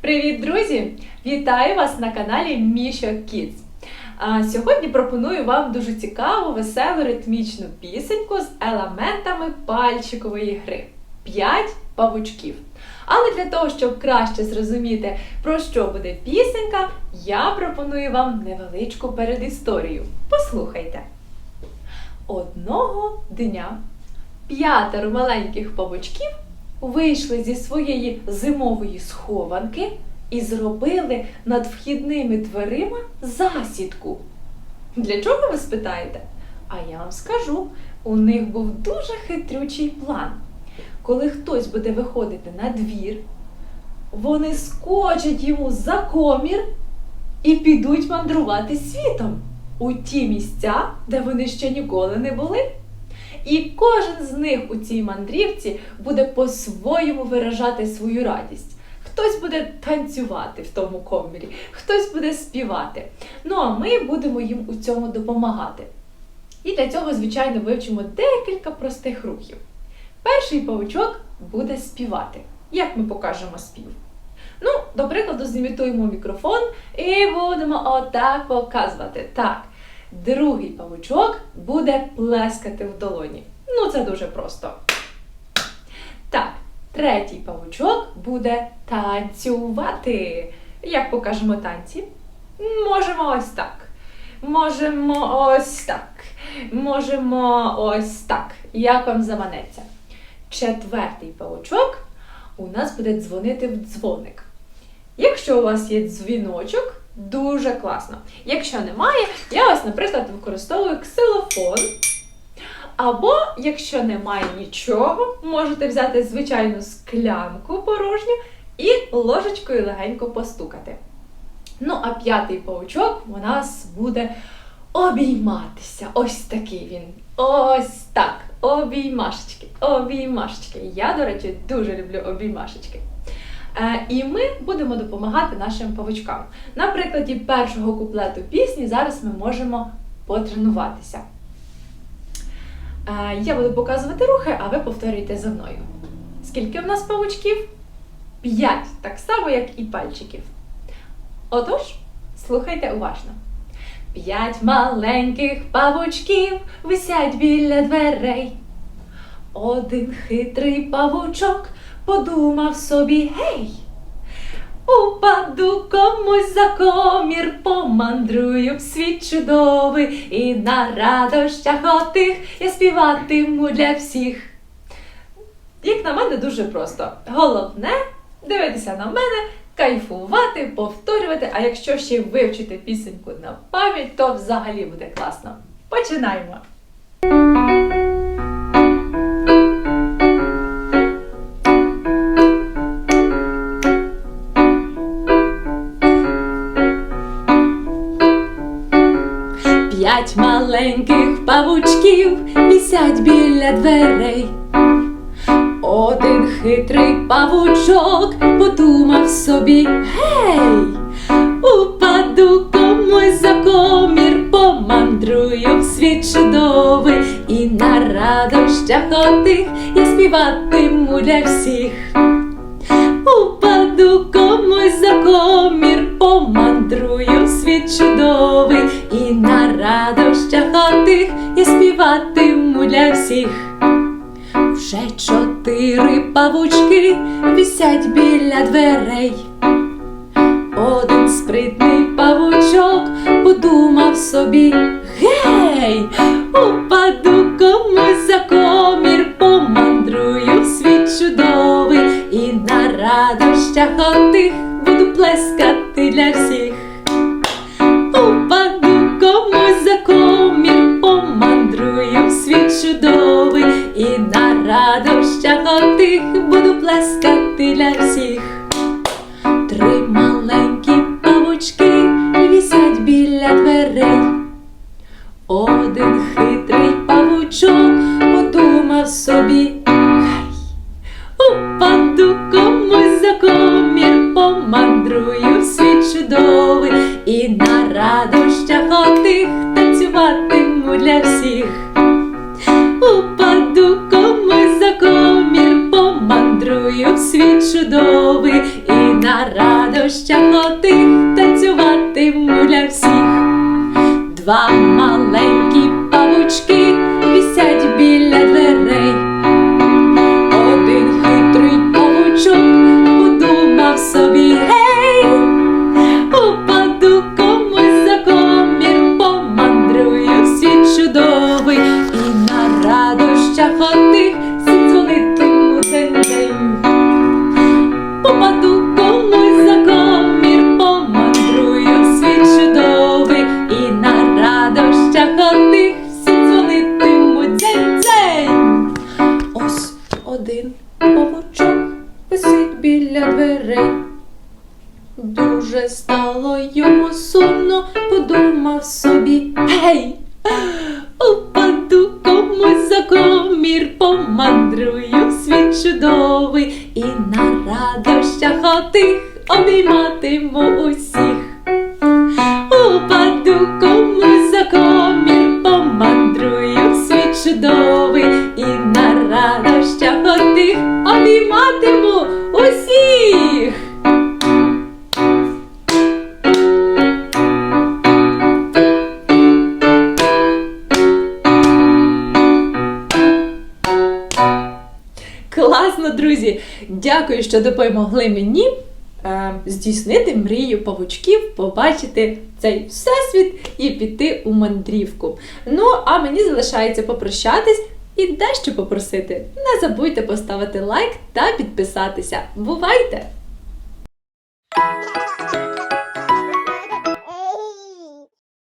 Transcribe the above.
Привіт, друзі! Вітаю вас на каналі Мішо. А сьогодні пропоную вам дуже цікаву, веселу ритмічну пісеньку з елементами пальчикової гри. П'ять павучків. Але для того, щоб краще зрозуміти, про що буде пісенька, я пропоную вам невеличку передісторію. Послухайте. Одного дня п'ятеро маленьких павучків вийшли зі своєї зимової схованки і зробили над вхідними дверима засідку. Для чого ви спитаєте? А я вам скажу, у них був дуже хитрючий план. Коли хтось буде виходити на двір, вони скочать йому за комір і підуть мандрувати світом у ті місця, де вони ще ніколи не були. І кожен з них у цій мандрівці буде по-своєму виражати свою радість. Хтось буде танцювати в тому комірі, хтось буде співати. Ну а ми будемо їм у цьому допомагати. І для цього, звичайно, вивчимо декілька простих рухів. Перший павучок буде співати. Як ми покажемо спів? Ну, до прикладу, зімітуємо мікрофон і будемо отак показувати. Так. Другий павучок буде плескати в долоні. Ну, це дуже просто. Так, третій павучок буде танцювати. Як покажемо танці? Можемо ось так. Можемо ось так. Можемо ось так. Як вам заманеться? Четвертий павучок у нас буде дзвонити в дзвоник. Якщо у вас є дзвіночок, дуже класно. Якщо немає, я ось, наприклад, використовую ксилофон. Або, якщо немає нічого, можете взяти звичайну склянку порожню і ложечкою легенько постукати. Ну, а п'ятий паучок у нас буде обійматися. Ось такий він. Ось так. Обіймашечки, обіймашечки. Я, до речі, дуже люблю обіймашечки. Е, І ми будемо допомагати нашим павучкам. На прикладі першого куплету пісні зараз ми можемо потренуватися. Е, Я буду показувати рухи, а ви повторюйте за мною. Скільки в нас павучків? П'ять, так само, як і пальчиків. Отож, слухайте уважно. П'ять маленьких павучків висять біля дверей. Один хитрий павучок подумав собі гей. Упаду комусь за комір, помандрую в світ чудовий, і на радощах отих я співатиму для всіх. Як на мене, дуже просто. Головне дивитися на мене, кайфувати, повторювати, а якщо ще вивчити пісеньку на пам'ять, то взагалі буде класно. Починаємо! Маленьких павучків вісять біля дверей. Один хитрий павучок подумав собі гей, упаду комусь за комір, помандрую в світ чудовий, і на радощах отих я співатиму для всіх. Упаду комусь за комір, всіх. Вже чотири павучки висять біля дверей. Один спритний павучок подумав собі гей, упаду комусь за комір, помандрую в світ чудовий, і на радощах отих буду плескати для всіх. Плескати для всіх. Три маленькі павучки вісять біля дверей. Один хитрий павучок подумав собі, гей, упаду комусь за комір, помандрую світ чудовий, і на радощах отих танцюватиму для всіх. Упаду помандрую світ чудовий і на радощах отих танцюватиму для всіх. Два маленькі павучки вісять біля дверей. Дуже стало йому сумно, подумав собі, гей, упаду комусь за комір, помандрую світ чудовий і на радощах отих обійматиму усіх. Упаду комусь за комір, помандрую світ чудовий і на радощах отих обійматиму усіх. Класно, друзі! Дякую, що допомогли мені е, здійснити мрію павучків, побачити цей всесвіт і піти у мандрівку. Ну, а мені залишається попрощатись і дещо попросити. Не забудьте поставити лайк та підписатися. Бувайте!